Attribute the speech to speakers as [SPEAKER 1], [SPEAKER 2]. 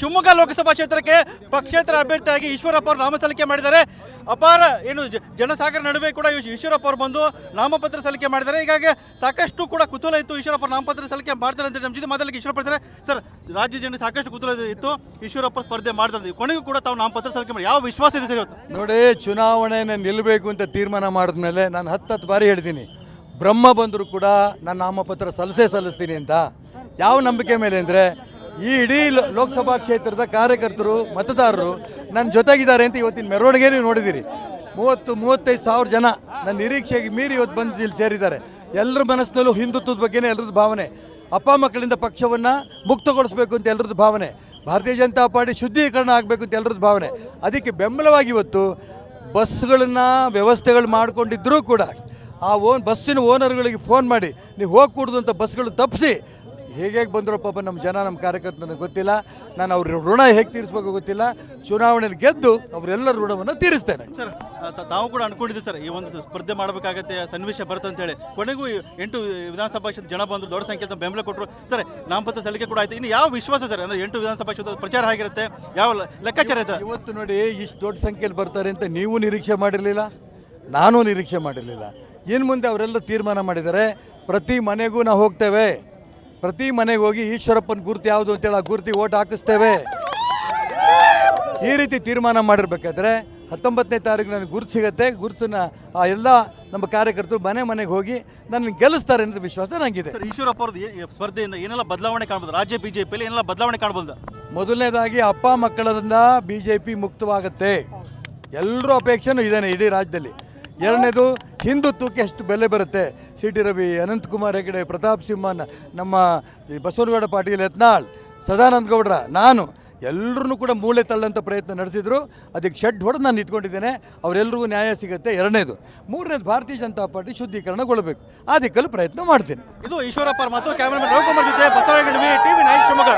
[SPEAKER 1] ಶಿವಮೊಗ್ಗ ಲೋಕಸಭಾ ಕ್ಷೇತ್ರಕ್ಕೆ ಪಕ್ಷೇತರ ಅಭ್ಯರ್ಥಿಯಾಗಿ ಈಶ್ವರಪ್ಪ ಅವರು ನಾಮ ಸಲ್ಲಿಕೆ ಮಾಡಿದ್ದಾರೆ. ಅಪಾರ ಏನು ಜನಸಾಗರ ನಡುವೆ ಕೂಡ ಈಶ್- ಈಶ್ವರಪ್ಪ ಅವರು ಬಂದು ನಾಮಪತ್ರ ಸಲ್ಲಿಕೆ ಮಾಡಿದ್ದಾರೆ. ಹೀಗಾಗಿ ಸಾಕಷ್ಟು ಕೂಡ ಕುತೂಹಲ ಇತ್ತು ಈಶ್ವರಪ್ಪ ನಾಮಪತ್ರ ಸಲ್ಲಿಕೆ ಮಾಡ್ತಾರೆ ಅಂತ ನಮ್ಮ ಜೊತೆ ಮಾತಾಡಲಿಕ್ಕೆ ಈಶ್ವರಪ್ಪ ಇದ್ದಾರೆ ಸರ್, ರಾಜ್ಯ ಜನ ಸಾಕಷ್ಟು ಕುತೂಹಲ ಇತ್ತು. ಈಶ್ವರಪ್ಪ ಸ್ಪರ್ಧೆ ಮಾಡ್ತಾರೆ. ಕೊನೆಗೂ ಕೂಡ ತಾವು ನಾಮಪತ್ರ ಸಲ್ಲಿಕೆ ಮಾಡಿ. ಯಾವ ವಿಶ್ವಾಸ ಇದೆ ಸರ್ ಇವತ್ತು?
[SPEAKER 2] ನೋಡಿ, ಚುನಾವಣೆಯನ್ನು ನಿಲ್ಲಬೇಕು ಅಂತ ತೀರ್ಮಾನ ಮಾಡಿದ್ಮೇಲೆ ನಾನು ಹತ್ತತ್ತು ಹತ್ತು ಬಾರಿ ಹೇಳ್ತೀನಿ. ಬ್ರಹ್ಮ ಬಂದರೂ ಕೂಡ ನಾನು ನಾಮಪತ್ರ ಸಲ್ಲಿಸೇ ಸಲ್ಲಿಸ್ತೀನಿ ಅಂತ. ಯಾವ ನಂಬಿಕೆ ಮೇಲೆ ಅಂದರೆ ಈ ಇಡೀ ಲೋಕಸಭಾ ಕ್ಷೇತ್ರದ ಕಾರ್ಯಕರ್ತರು, ಮತದಾರರು ನನ್ನ ಜೊತೆಗಿದ್ದಾರೆ ಅಂತ ಇವತ್ತಿನ ಮೆರವಣಿಗೆ ನೀವು ನೋಡಿದ್ದೀರಿ ಮೂವತ್ತು, ಮೂವತ್ತೈದು ಸಾವಿರ ಜನ ನನ್ನ ನಿರೀಕ್ಷೆಗೆ ಮೀರಿ ಇವತ್ತು ಬಂದು ಇಲ್ಲಿ ಸೇರಿದ್ದಾರೆ. ಎಲ್ಲರ ಮನಸ್ಸಿನಲ್ಲೂ ಹಿಂದುತ್ವದ ಬಗ್ಗೆನೇ ಎಲ್ಲರದ್ದು ಭಾವನೆ. ಅಪ್ಪ ಮಕ್ಕಳಿಂದ ಪಕ್ಷವನ್ನು ಮುಕ್ತಗೊಳಿಸಬೇಕು ಅಂತ ಎಲ್ಲರದ್ದು ಭಾವನೆ. ಭಾರತೀಯ ಜನತಾ ಪಾರ್ಟಿ ಶುದ್ಧೀಕರಣ ಆಗಬೇಕು ಅಂತ ಎಲ್ಲರದ್ದು ಭಾವನೆ. ಅದಕ್ಕೆ ಬೆಂಬಲವಾಗಿ ಇವತ್ತು ಬಸ್ಗಳನ್ನು ವ್ಯವಸ್ಥೆಗಳು ಮಾಡಿಕೊಂಡಿದ್ದರೂ ಕೂಡ ಆ ಓನ್, ಬಸ್ಸಿನ ಓನರ್ಗಳಿಗೆ ಫೋನ್ ಮಾಡಿ ನೀವು ಹೋಗ್ಕೂಡ್ದು ಅಂತ ಬಸ್ಗಳು ತಪ್ಪಿಸಿ ಹೇಗೆ ಹೇಗೆ ಬಂದರು ಪಾಪ ನಮ್ಮ ಜನ ನಮ್ಮ ಕಾರ್ಯಕರ್ತನಿಗೆ ಗೊತ್ತಿಲ್ಲ. ನಾನು ಅವ್ರ ಋಣ ಹೇಗೆ ತೀರಿಸ್ಬೇಕು ಗೊತ್ತಿಲ್ಲ. ಚುನಾವಣೆಯಲ್ಲಿ ಗೆದ್ದು ಅವರೆಲ್ಲರ ಋಣವನ್ನು ತೀರಿಸ್ತೇನೆ.
[SPEAKER 1] ಸರ್ ತ- ತಾವು ಕೂಡ ಅನ್ಕೊಂಡಿದ್ದೀವಿ ಸರ್ ಈ ಒಂದು ಸ್ಪರ್ಧೆ ಮಾಡಬೇಕಾಗತ್ತೆ ಸನ್ನಿವೇಶ ಬರುತ್ತೆ ಅಂತ ಹೇಳಿ. ಕೊನೆಗೂ ಎಂಟು ವಿಧಾನಸಭಾ ಕ್ಷೇತ್ರದ ಜನ ಬಂದರು ದೊಡ್ಡ ಸಂಖ್ಯೆ ಬೆಂಬಲ ಕೊಟ್ಟರು ಸರ್ ನಾಮಪತ್ರ ಸಲ್ಲಿಕೆ ಕೂಡ ಆಯ್ತು. ಇನ್ನು ಯಾವ ವಿಶ್ವಾಸ ಸರ್ ಅಂದ್ರೆ ಎಂಟು ವಿಧಾನಸಭಾ ಕ್ಷೇತ್ರದ ಪ್ರಚಾರ ಆಗಿರುತ್ತೆ ಯಾವ ಲೆ- ಲೆಕ್ಕಾಚಾರ ಇದೆ ಸರ್
[SPEAKER 2] ಇವತ್ತು ನೋಡಿ ಇಷ್ಟು ದೊಡ್ಡ ಸಂಖ್ಯೆಯಲ್ಲಿ ಬರ್ತಾರೆ ಅಂತ ನೀವು ನಿರೀಕ್ಷೆ ಮಾಡಿರಲಿಲ್ಲ? ನಾನು ನಿರೀಕ್ಷೆ ಮಾಡಿರಲಿಲ್ಲ. ಇನ್ನು ಮುಂದೆ ಅವರೆಲ್ಲ ತೀರ್ಮಾನ ಮಾಡಿದ್ದಾರೆ ಪ್ರತಿ ಮನೆಗೂ ನಾವು ಹೋಗ್ತೇವೆ. ಪ್ರತಿ ಮನೆಗೆ ಹೋಗಿ ಈಶ್ವರಪ್ಪನ ಗುರುತು ಯಾವುದು ಅಂತೇಳಿ ಆ ಗುರ್ತಿ ಓಟ್ ಹಾಕಿಸ್ತೇವೆ. ಈ ರೀತಿ ತೀರ್ಮಾನ ಮಾಡಿರ್ಬೇಕಾದ್ರೆ ಹತ್ತೊಂಬತ್ತನೇ ತಾರೀಕು ನನಗೆ ಗುರುತು ಸಿಗುತ್ತೆ. ಗುರುತನ್ನ ಆ ಎಲ್ಲ ನಮ್ಮ ಕಾರ್ಯಕರ್ತರು ಮನೆ ಮನೆಗೆ ಹೋಗಿ ನನ್ನ ಗೆಲ್ಲಿಸ್ತಾರೆ ಅನ್ನೋದು ವಿಶ್ವಾಸ ನನಗಿದೆ
[SPEAKER 1] ಸರ್ ಈಶ್ವರಪ್ಪ ಅವ್ರದ್ದು ಸ್ಪರ್ಧೆಯಿಂದ ಏನೆಲ್ಲ ಬದಲಾವಣೆ ಕಾಣ್ಬೋದು? ರಾಜ್ಯ ಬಿಜೆಪಿಯಲ್ಲಿ ಏನೆಲ್ಲ ಬದಲಾವಣೆ ಕಾಣ್ಬೋದು?
[SPEAKER 2] ಮೊದಲನೇದಾಗಿ ಅಪ್ಪ ಮಕ್ಕಳದಿಂದ ಬಿ ಜೆ ಪಿ ಮುಕ್ತವಾಗುತ್ತೆ. ಎಲ್ಲರೂ ಅಪೇಕ್ಷೆನೂ ಇದ್ದಾನೆ ಇಡೀ ರಾಜ್ಯದಲ್ಲಿ. ಎರಡನೇದು ಹಿಂದುತ್ವಕ್ಕೆ ಎಷ್ಟು ಬೆಲೆ ಬರುತ್ತೆ? ಸಿ. ಟಿ. ರವಿ, ಅನಂತಕುಮಾರ್ ಹೆಗಡೆ ಪ್ರತಾಪ್ ಸಿಂಹನ್, ನಮ್ಮ ಬಸವನಗೌಡ ಪಾಟೀಲ್ ಯತ್ನಾಳ್, ಸದಾನಂದ ಗೌಡ್ರ, ನಾನು ಎಲ್ಲರೂ ಕೂಡ ಮೂಳೆ ತಳ್ಳಂಥ ಪ್ರಯತ್ನ ನಡೆಸಿದ್ರು. ಅದಕ್ಕೆ ಶೆಡ್ ಹೊಡೆದು ನಾನು ನಿಂತ್ಕೊಂಡಿದ್ದೇನೆ. ಅವರೆಲ್ಲರಿಗೂ ನ್ಯಾಯ ಸಿಗುತ್ತೆ. ಎರಡನೇದು, ಮೂರನೇದು ಭಾರತೀಯ ಜನತಾ ಪಾರ್ಟಿ ಶುದ್ಧೀಕರಣಗೊಳ್ಳಬೇಕು ಆ ದಿಕ್ಕಲ್ಲಿ ಪ್ರಯತ್ನ ಮಾಡ್ತೀನಿ.
[SPEAKER 1] ಇದು ಈಶ್ವರಪ್ಪ ಮತ್ತು ಕ್ಯಾಮರಾಮನ್ ರವಿಕುಮಾರ್ ಜೊತೆ ಬಸವರಾಜ ಟಿವಿ ನೈನ್ ಶಿವಮೊಗ್ಗ.